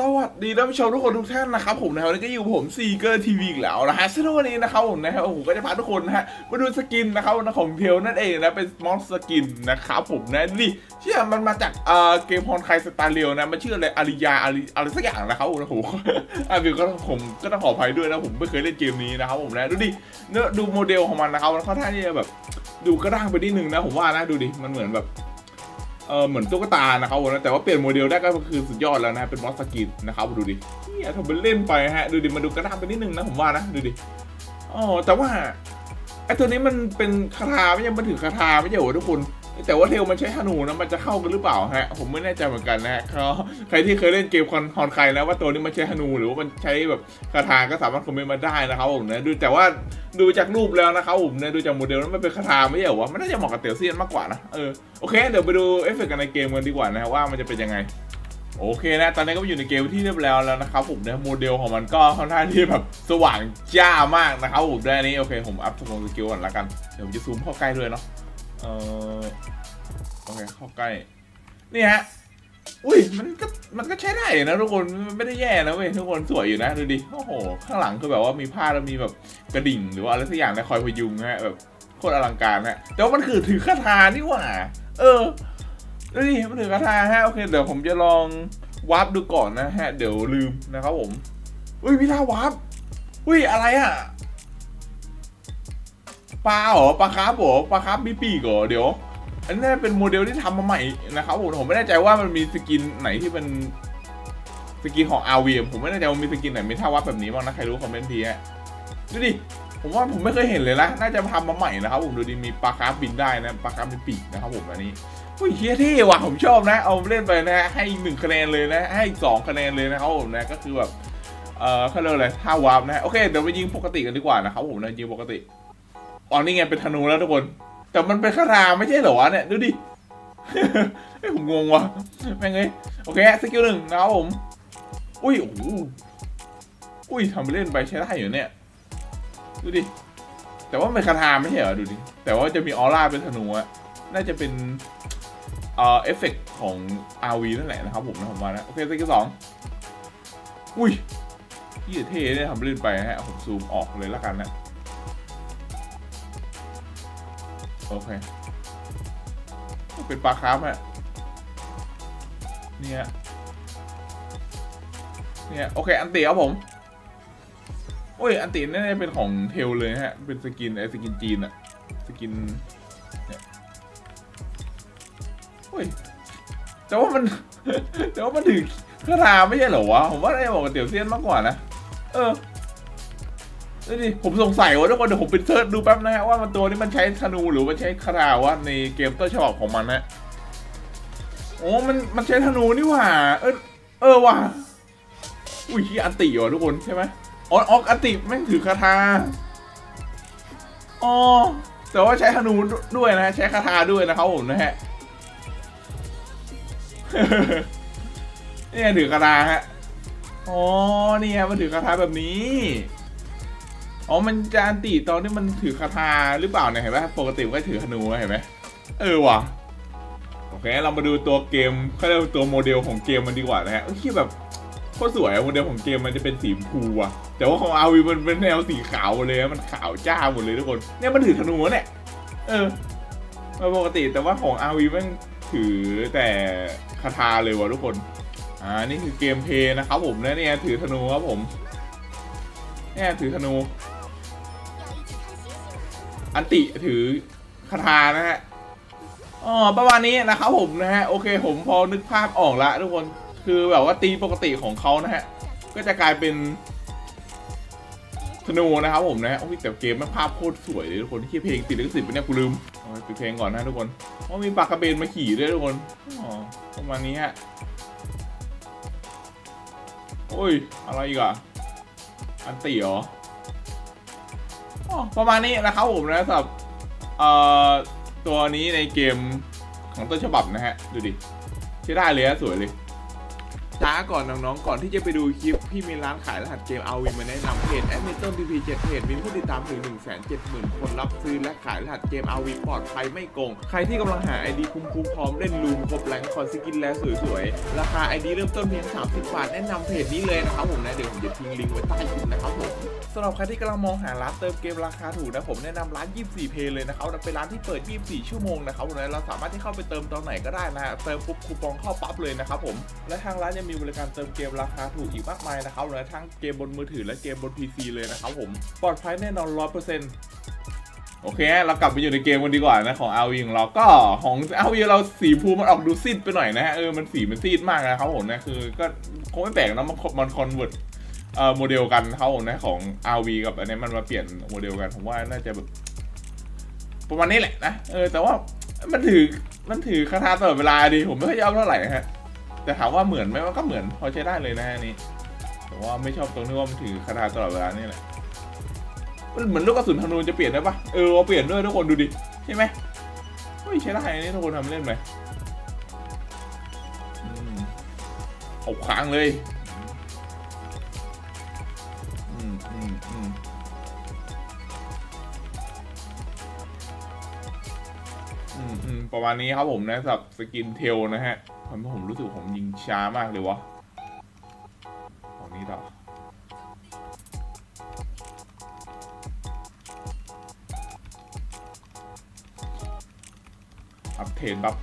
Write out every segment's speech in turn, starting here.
สวัสดีท่านผู้ชมทุกคนทุกท่านนะครับผมนะครับนนี้ก็อยู่ผมซีเกอร์ทีวีอีกแล้วนะฮะซึ่งวันนี้นะครับผมนะครับผมก็จะพาทุกคนนะฮะมาดูสกินนะครับของเทลนั่นเองนะเป็นมอนสกินนะครับผมนะนี่เชื่อมันมาจากเอ่อเกมฮอนไคสตาร์เรียวนะมันชื่ออะไรอาริยาอาริอะไรสักอย่างนะครับผมนะผมอะวิวก็ผมก็ต้องขออภัยด้วยนะผมไม่เคยเล่นเกมนี้นะครับผมนะดูดิเนื้อดูโมเดลของมันนะครับมันค่อนข้างที่จะแบบดูกระด้างไปนิดนึงนะผมว่านะดูดิมันเหมือนแบบ เออเหมือนตุ๊กตานะครับผมนะแต่ว่าเปลี่ยนโมเดลได้ก็คือสุดยอดแล้วนะเป็นมอสสกินนะครับดูดิเนี่ยทำเป็นเล่นไปฮะดูดิมาดูกระด้างไปนิดนึงนะผมว่านะดูดิอ๋อแต่ว่าไอ้ตัวนี้มันเป็นคาถาไม่ใช่มันถือคาถาไม่ใช่เหรอทุกคน แต่ว่าเทลมันใช้ธนูนะมันจะเข้ากันหรือเปล่าฮะ ผมไม่แน่ใจเหมือนกันนะฮะใครที่เคยเล่นเกมคอนคอนใครนะว่าตัวนี้มันใช้ธนูหรือว่ามันใช้แบบคาถาก็สามารถคอมเมนต์มาได้นะครับผมนะดูแต่ว่าดูจากรูปแล้วนะครับผมนะดูจากโมเดลแล้วมันเป็นคาถาไม่ใช่เหรอวะมันน่าจะเหมาะกับเตียวเซียนมากกว่านะเออโอเคเดี๋ยวไปดูเอฟเฟกต์กันในเกมกันดีกว่านะว่ามันจะเป็นยังไงโอเคนะ ตอนนี้ก็อยู่ในเกมที่เรียบร้อยแล้วนะครับผมนะโมเดลของมันก็ค่อนข้างที่แบบสว่างจ้ามากนะครับผมด้วยอันนี้โอเค ผมอัพสมองสกิลก่อนละกัน เดี๋ยวผมจะซูมเข้าใกล้ด้วยเนาะ เออโอเคเข้าใกล้ นี่ฮะ อุ้ย มันก็ มันก็ใช้ได้นะทุกคน มันไม่ได้แย่นะเว้ยทุกคนสวยอยู่นะดูดิ โอ้โห ข้างหลังคือแบบว่ามีผ้าแล้วมีแบบกระดิ่งหรือว่าอะไรสักอย่างนะคอยพยุงฮะแบบโคตรอลังการนะแต่ว่ามันคือถือคาถานี่หว่า เออดูดิ มันถือคาถาฮะ โอเค เดี๋ยวผมจะลองวาร์ปดูก่อนนะฮะ เดี๋ยวลืมนะครับผม อุ้ยมีท่าวาร์ปอุ้ยอะไรอะ ปลาเหรอปลาคาร์ฟเหรอปลาคาร์ฟมีปีกเหรอเดี๋ยว อันนี้เป็นโมเดลที่ทำมาใหม่นะครับผมผมไม่แน่ใจว่ามันมีสกินไหนที่เป็นสกินของ RV ผมไม่แน่ใจว่ามีสกินไหนมีท่าวัดแบบนี้บ้างนะใครรู้คอมเมนต์ทีฮะดูดิผมว่าผมไม่เคยเห็นเลยนะน่าจะทำมาใหม่นะครับผมดูดิมีปลาคาร์ฟบินได้นะปลาคาร์ฟมีปีกนะครับผมอันนี้อุ้ยเฮียเท่ว่ะผมชอบนะ เอาเล่นไปนะฮะให้อีกหนึ่งคะแนนเลยนะ ให้อีกสองคะแนนเลยนะครับผมนะก็คือแบบเออเขาเรียกอะไรท่าวาร์ปนะโอเคเดี๋ยวไปยิงปกติกันดีกว่านะครับผมนะยิงปกติ อ๋อนี่ไงเป็นธนูแล้วทุกคน แต่มันเป็นคาถาไม่ใช่เหรอวะเนี่ยดูดิเฮ้ผมงงวะแม่งเอ้ยโอเคสกิลหนึ่งนะครับผม อุ้ยโอ้โหอุ้ยทำไปเล่นไปใช้ได้อยู่เนี่ย ดูดิ แต่ว่าเป็นคาถาไม่ใช่เหรอดูดิ แต่ว่าจะมีออร่าเป็นธนูอะน่าจะเป็นเอ่อเอฟเฟกต์ของ RV นั่นแหละนะครับผมนะผมว่านะ โอเคสกิลสองอุ้ยยี่เท่เนี่ยทำเล่นไปฮะผมซูมออกเลยละกันนะ โอเค เป็นปลาคาร์ฟฮะเนี่ยเนี่ยโอเค อันตีครับผมโอ้ย อันตีนี่าจะเป็นของเทลเลยฮะ เป็นสกินไอสกินจีนอะสกินเนี่ยโอ้ยแต่ว่ามันแต่ว่ามันถือคาถาไม่ใช่เหรอวะ ผมว่าไอ้บอกกับเตี๋ยวเซียนมากกว่านะ เออ นี่ดิผมสงสัยว่าทุกคนเดี๋ยวผมไปเซิร์ชดูแป๊บนะฮะว่ามันตัวนี้มันใช้ธนูหรือมันใช้คาถาวะในเกมต้นฉบับของมันนะโอ้มันมันใช้ธนูนี่หว่า เออเออว่ะอุ้ยอันติว่ะทุกคนใช่ไหมอ๋อออกอันติแม่งถือคาถาอ๋อแต่ว่าใช้ธนูด้วยนะใช้คาถาด้วยนะครับผมนะฮะเนี่ยถือคาถาฮะอ๋อนี่ฮะมันถือคาถาแบบนี้ อ๋อ มันจะอันติตอนที่มันถือคาถาหรือเปล่าเนี่ยเห็นไหมปกติก็ถือธนูเห็นไหมเออว่ะโอเคเรามาดูตัวเกมเขาเรียกว่าตัวโมเดลของเกมมันดีกว่านะฮะเอ้ยแบบโคตรสวยโมเดลของเกมมันจะเป็นสีพูอะแต่ว่าของอาวีมันเป็นแนวสีขาวเลยมันขาวจ้าหมดเลยทุกคน เนี่ยมันถือธนูเนี่ยเออมันปกติแต่ว่าของอาวีมันถือแต่คาถาเลยว่ะทุกคน อ่านี่คือเกมเพย์นะครับผมนะเนี่ยถือธนูครับผมเนี่ยถือธนู อันติถือคาถานะฮะอ๋อประมาณนี้นะครับผมนะฮะโอเคผมพอนึกภาพออกละทุกคนคือแบบว่าตีปกติของเขานะฮะ ก็จะกลายเป็นธนูนะครับผมนะฮะโอ้ยแต่เกมมันภาพโคตรสวยเลยทุกคนที่เพลงติดลิขสิทธิ์ไปเนี่ยกูลืมปิดเพลงก่อนนะทุกคนว่ามีปากกระเบนมาขี่ด้วยทุกคนอ๋อประมาณนี้ฮะโอ้ยอะไรอีกอะอันติเหรอ ประมาณนี้นะครับผมนะสำหรับเอ่อตัวนี้ในเกมของต้นฉบับนะฮะ ดูดิใช้ได้เลยสวยเลย จ้าก่อนน้องๆ ก่อนที่จะไปดูคลิป พี่มีร้านขายรหัสเกม RV มาแนะนำเพจแอดมินต้นทีพีเจ็ดเพจมีผู้ติดตามถึง 1 7 0 0 0 0 คนรับซื้อและขายรหัสเกม RV ปลอดภัยไม่โกง ใครที่กำลังหา ID คุ้มๆพร้อมเล่นลูมครบแรงคอนสกินและสวยๆ ราคา ID เริ่มต้นเพียง 30 บาท แนะนำเพจนี้เลยนะครับผมนะเดี๋ยวผมจะทิ้งลิงก์ไว้ใต้คลิปนะครับผมสำหรับใครที่กำลังมองหาร้านเติมเกมราคาถูกนะผมแนะนำร้าน 24 เพย์เลยนะครับเป็นร้านที่เปิด 24 ชั่วโมงนะครับผมนะเราสามารถที่เข้าไปเติมตอนไหนก็ได้นะฮะเติมปุ๊บคูปองเข้าปั๊บเลยนะครับผมและทางร้านยังมีบริการเติมเกมราคาถูกอีกมากมายนะครับและทั้งเกมบนมือถือและเกมบน PC เลยนะครับผมปลอดภัยแน่นอน100%โอเค เรากลับไปอยู่ในเกมกันดีกว่านะของ RV ของเราก็ของ RV เราสีภูมิมันออกดูซีดไปหน่อยนะฮะเออมันสีมันซีดมากนะครับผมนะคือก็คงไม่แปลกนะมันมันคอนเวิร์ตเอ่อโมเดลกันเขาผมนะของ RV กับอันนี้มันมาเปลี่ยนโมเดลกันผมว่าน่าจะแบบประมาณนี้แหละนะเออแต่ว่ามันถือมันถือคาถาตลอดเวลาดีผมไม่ค่อยชอบเท่าไหร่ฮะ แต่ถามว่าเหมือนไหมมันก็เหมือนพอใช้ได้เลยนะอันนี้ แต่ว่าไม่ชอบตรงที่ว่ามันถือคาถาตลอดเวลานี่แหละมันเหมือนลูกกระสุนธนูจะเปลี่ยนได้ปะเออเอาเปลี่ยนด้วยทุกคนดูดิใช่ไหมเฮ้ยใช้ได้อันนี่ทุกคนทำเล่นไหมอืมเอาค้างเลยอืมอืมอืมอืมอืมประมาณนี้ครับผมนะสำหรับสกินเทลนะฮะ ทำให้ผมรู้สึกผมยิงช้ามากเลยวะของนี้ต่ออัพเทนปั๊บ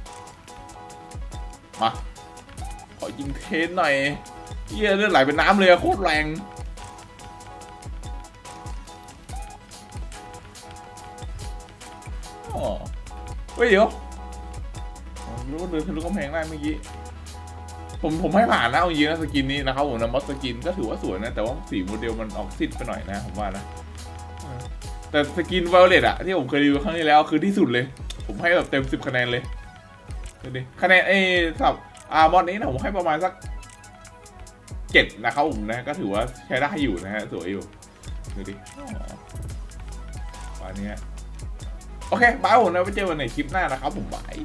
มา ขอยิงเทนหน่อยเยี่ยเลือดไหลเป็นน้ำเลยโคตรแรงอ๋อเฮ้ยเดี๋ยว อ๋อรู้ว่าเดินทะลุกำแพงได้เมื่อกี้ ผมผมให้ผ่านนะเอาจริงนะสกินนี้นะครับผมนะมอสสกินก็ถือว่าสวยนะ แต่ว่าสีโมเดลมันออกซิดไปหน่อยนะผมว่านะแต่สกินไว o ลเลตอะที่ผมเคยรีวิวครั้งที่แล้วคือที่สุดเลย ผมให้แบบเต็มสิบคะแนนเลยดูดิคะแนนเอ้สับอามอดนี้นะผมให้ประมาณสักเจ็ดนะครับผมนะ ก็ถือว่าใช้ได้อยู่นะฮะสวยอยู่ดูดิวันนี้โอเคบายผมนะไปเจอกันในคลิปหน้านะครับผมบาย